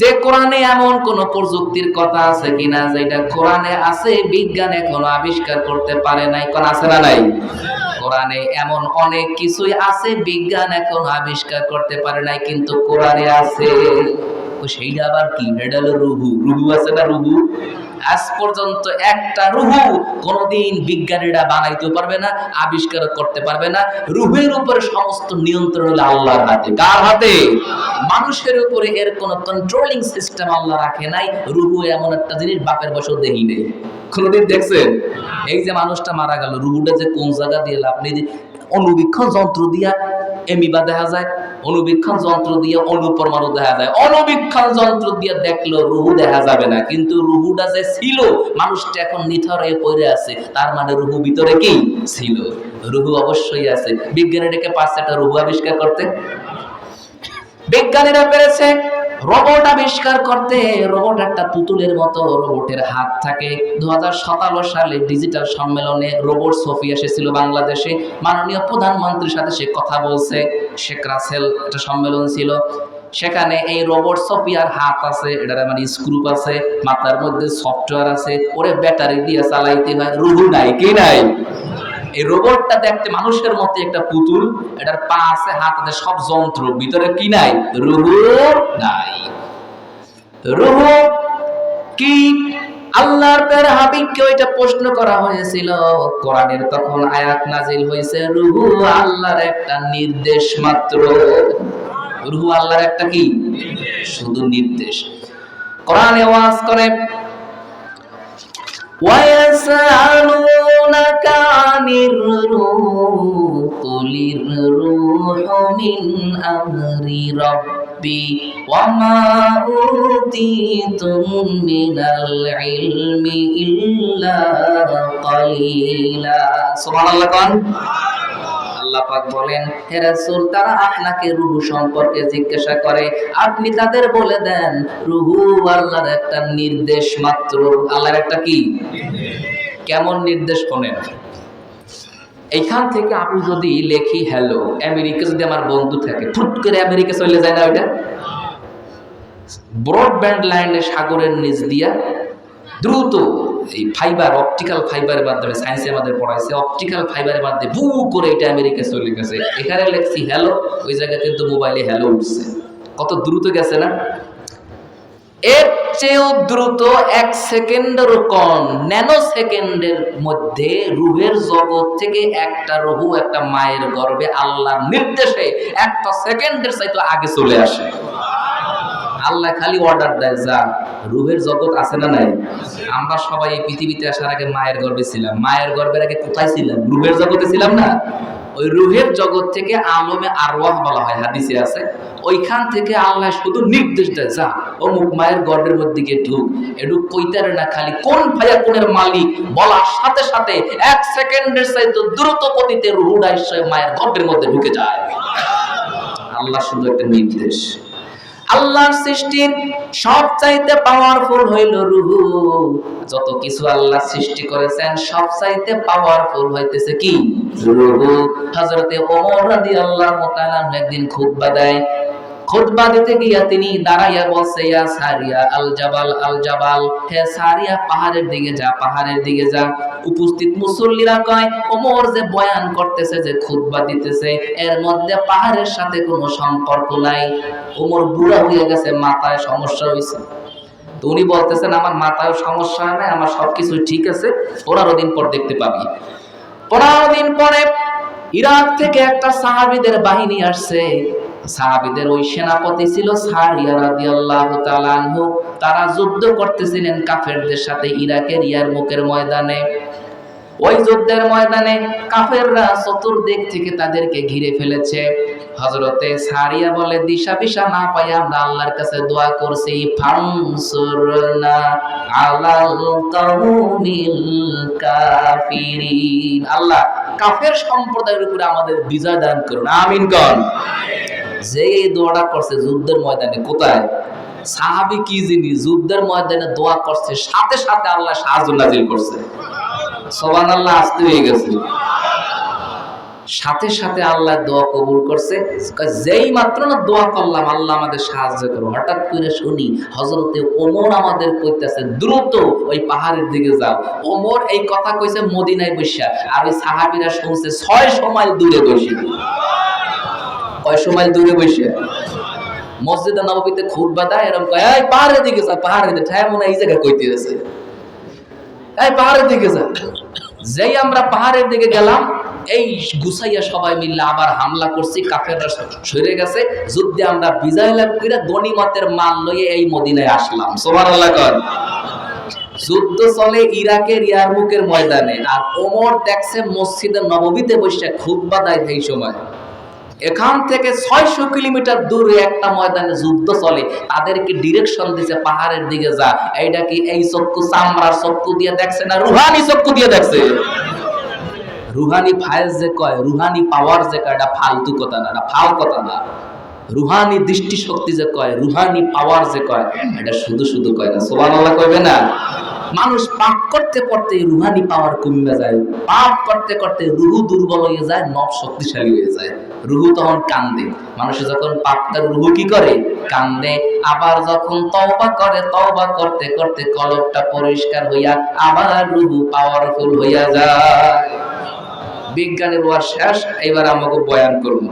যে কোরআনে এমন কোন প্রযুক্তির কথা আছে কিনা, যেটা কোরআনে আছে, বিজ্ঞান এখনও আবিষ্কার করতে পারে নাই, কোন আছে না নাই? কোরআনে এমন অনেক কিছুই আছে, বিজ্ঞান এখন আবিষ্কার করতে পারে নাই, কিন্তু কোরআনে আছে। সেইটা আবার কি? রুহু। রুহু আছে না রুহু? আজ পর্যন্ত একটা রুহু কোনোদিন বিজ্ঞানীরা বানাইতে পারবে না আবিষ্কার করতে পারবে না। রুহের উপরে সমস্ত নিয়ন্ত্রণ হলো আল্লাহর হাতে। কার হাতে? মানুষের উপরে এর কোনো কন্ট্রোলিং সিস্টেম আল্লাহ রাখে নাই। রুহু এমন একটা জিনিস, বাপের বছর দেখি নেই। কোনোদিন দেখছেন? এই যে মানুষটা মারা গেল, রুহুটা যে কোন জায়গা দিয়ে আপনি যে অনুবীক্ষণ যন্ত্র দিয়া এমিবা দেখা যায়। অনুবীক্ষণ যন্ত্র দিয়ে অনুপরমাণু দেখা যায়। অনুবীক্ষণ যন্ত্র দিয়ে দেখল রুহু দেখা যাবে না। কিন্তু রুহুটা যে ছিল, মানুষটা এখন নিথর হয়ে পড়ে আছে। তার মানে রুহু ভিতরে কি? ছিল। রুহু অবশ্যই আছে। বিজ্ঞানীটাকে পারছে একটা রুহু আবিষ্কার করতে। বিজ্ঞানীরা পেরেছে রোবট আবিষ্কার করতে রোবট একটা পুতুলের মতো রোবটের হাত থাকে। দুই হাজার সতেরো সালে ডিজিটাল সম্মেলনে রোবট সফি এসেছিল বাংলাদেশে। মাননীয় প্রধানমন্ত্রীর সাথে সে কথা বলছে। শেখ রাসেল একটা সম্মেলন ছিল। সেখানে এই রোবট সফিয়ার হাত আছে, এটার মানে স্ক্রুপ আছে, মাথার মধ্যে সফটওয়্যার আছে, ওরে ব্যাটারি দিয়ে চালাইতে হয়। রুহু নাই, কি নাই? এই রোবটটা দেখতে মানুষের মতো একটা পুতুল, এটার পা আছে, হাত আছে, সব যন্ত্র। ভিতরে কি নাই? রুহু নাই। রুহু কি? আল্লাহর পের হাবিব কে ওইটা প্রশ্ন করা হয়েছিল। কোরআনের তখন আয়াত নাজিল হয়েছে, রুহু আল্লাহর একটা নির্দেশ মাত্র। রুহু আল্লাহর একটা কি? শুধু নির্দেশ। কোরআনে ওয়াজ করে ওয়ায়াসালু الروح قل الروح من أمر ربي وما أوتيتم من العلم إلا قليلا سبحان الله قال আল্লাহ পাক বলেন হে রাসূল তারা আপনাকে রুহু সম্পর্কে জিজ্ঞাসা করে আপনি তাদের বলে দেন রুহু আল্লাহর একটা নির্দেশ মাত্র আল্লাহর একটা কি কেমন নির্দেশ শোনেন এইখান থেকে আমি যদি লেখি হ্যালো আমেরিকা যদি আমার বন্ধু থাকে ফুট করে আমেরিকা চলে যায় না ওইটা? ব্রডব্যান্ড লাইনে সাগরের নিচ দিয়া দ্রুত এই ফাইবার অপটিক্যাল ফাইবারের মাধ্যমে সায়েন্সে আমাদের পড়াইছে অপটিক্যাল ফাইবারের মাধ্যমে ভু করে এটা আমেরিকা চলে গেছে। এখানে লেখছি হ্যালো ওই জায়গায় কিন্তু মোবাইলে হ্যালো উঠছে। কত দ্রুত গেছে না? এর চেয়েও দ্রুত এক সেকেন্ডের কম ন্যানো সেকেন্ডের মধ্যে রুহের জগৎ থেকে একটা রুহু, একটা মায়ের গর্বে আল্লাহর নির্দেশে একটা সেকেন্ডের চাইতে আগে চলে আসে। আল্লাহ খালি অর্ডার দেয়, যা, রুহের জগৎ আছে না নাই? আমরা সবাই এই পৃথিবীতে আসার আগে মায়ের গর্ভে ছিলাম। মায়ের গর্ভের আগে কোথায় ছিলাম? রুহের জগতে ছিলাম না? ওই রুহের জগৎ থেকে আলমে আরওয়াহ বলা হয়, হাদিসে আছে। ওইখান থেকে আল্লাহ শুধু নির্দেশ দেয়, যা, অমুক মায়ের গর্ভের মধ্যে গিয়ে ঢুক। এটুক কইতারে না, খালি কোন ভাইয়া, কোনের মালিক বলার সাথে সাথে এক সেকেন্ডের চাইতে দ্রুত গতিতে এসে মায়ের গর্ভের মধ্যে ঢুকে যায়। আল্লাহ শুধু একটা নির্দেশ। আল্লাহর সৃষ্টির সব চাইতে পাওয়ারফুল হইল রুহু। যত কিছু আল্লাহ সৃষ্টি করেছেন সব চাইতে পাওয়ারফুল হইতেছে কি? রুহু। হযরতে ওমর রাদিয়াল্লাহু তাআলা একদিন খুতবা দেয়। খুতবা দিতে গিয়া তিনি দাঁড়াইয়া বলছে, ইয়া সারিয়া আল জাবাল আল জাবাল হে সারিয়া, পাহাড়ের দিকে যা, পাহাড়ের দিকে যা। উপস্থিত মুসল্লিরা কয়, ওমর যে বয়ান করতেছে, যে খুতবা দিতেছে, এর মধ্যে পাহাড়ের সাথে কোনো সম্পর্ক নাই। ওমর বুড়া হয়ে গেছে, মাথায় সমস্যা হয়েছে তো উনি বলতেছেন, আমার মাথায় সমস্যা নাই, আমার সবকিছু ঠিক আছে, পনেরো দিন পর দেখতে পাবি। পনেরো দিন পরে ইরাক থেকে একটা সাহাবিদের বাহিনী আসছে। সাহাবিদের ওই সেনাপতি ছিল সারিয়া রাদিয়াল্লাহু তাআলা আনহু। তারা যুদ্ধ করতেছিলেন কাফেরদের সাথে ইরাকের ইয়ারমুকের ময়দানে। ওই যুদ্ধের ময়দানে কাফেররা চতুর্দিক থেকে তাদেরকে ঘিরে ফেলেছে। হজরতে সারিয়া বলে, দিশা পিসা না পাই, আমরা আল্লাহর কাছে দোয়া করছি ফানসুরনা আলাল কওমিল কাফিরিন। আল্লাহ, কাফের সম্প্রদায়ের উপরে আমাদের বিজয় দান করুন। আমিন কন। দোয়াটা করছে যুদ্ধের ময়দানে, কোথায়? সাহাবি কি জিনিস যুদ্ধের ময়দানে দোয়া করছে, সাথে সাথে আল্লাহ সাহায্য নাজিল করছে। সোবান আল্লাহ আসতে হয়ে গেছে। সাথে সাথে আল্লাহ দোয়া কবুল করছে। যেই মাত্র না দোয়া করলাম, আল্লাহ আমাদের সাহায্য করো হঠাৎ করে শুনি হজরতে ওমর আমাদের কইতেছে, দ্রুত ওই পাহাড়ের দিকে যাও। ওমর এই কথা কইছে মদিনায় বৈশা আর ওই সাহাবিরা শুনছে, ছয় সময় দূরে বসে কয় সময় দূরে বসে। মসজিদে দেয় এরকম কয়, এই পাহাড়ের দিকে যা পাহাড়ের দিকে। ঠায়, মনে এই কইতে আছে। এই পাহাড়ের দিকে যা যেই আমরা পাহাড়ের দিকে গেলাম, এই গুছাইয়া সবাই মিললে আবার হামলা করছি, কাফেররা সরে গেছে। যুদ্ধে আমরা বিজয় লাভ করে মাল লইয়ে এই মদিনায় আসলাম। যুদ্ধ চলে ইরাকের ইয়ারমুকের ময়দানে, আর ওমর দেখছে মসজিদে নববীতে বসে খুব দেয় এই সময়। এখান থেকে ছয়শো কিলোমিটার দূরে একটা ময়দানে যুদ্ধ চলে। তাদেরকে ডিরেকশন দিছে, পাহাড়ের দিকে যা। এইটা কি এই চক্ষু চামড়ার চক্ষু দিয়ে দেখছে না রুহানি চক্ষু দিয়ে দেখছে? রুহানি ফায়েজ যে কয়, রুহানি পাওয়ার যে কয়, এটা ফালতু কথা না, এটা ফাল কথা না। রুহানি দৃষ্টি শক্তি যে কয়, রুহানি পাওয়ার যে কয়, এটা শুধু শুধু কয় না, সুবহানাল্লাহ কইবে না? মানুষ পাপ করতে করতে রুহানি পাওয়ার কমে যায়, পাপ করতে করতে রুহু দুর্বল হয়ে যায়, নব শক্তিশালী হয়ে যায়। রুহু তখন কান্দে। মানুষ যখন পাপ করে রুহু কি করে? কান্দে। আবার যখন তওবা করে, তওবা করতে করতে কলবটা পরিষ্কার হইয়া আবার রুহু পাওয়ারফুল হইয়া যায়। বিজ্ঞানের ওয়ার শেষ এবার আমাকে বয়ান করব।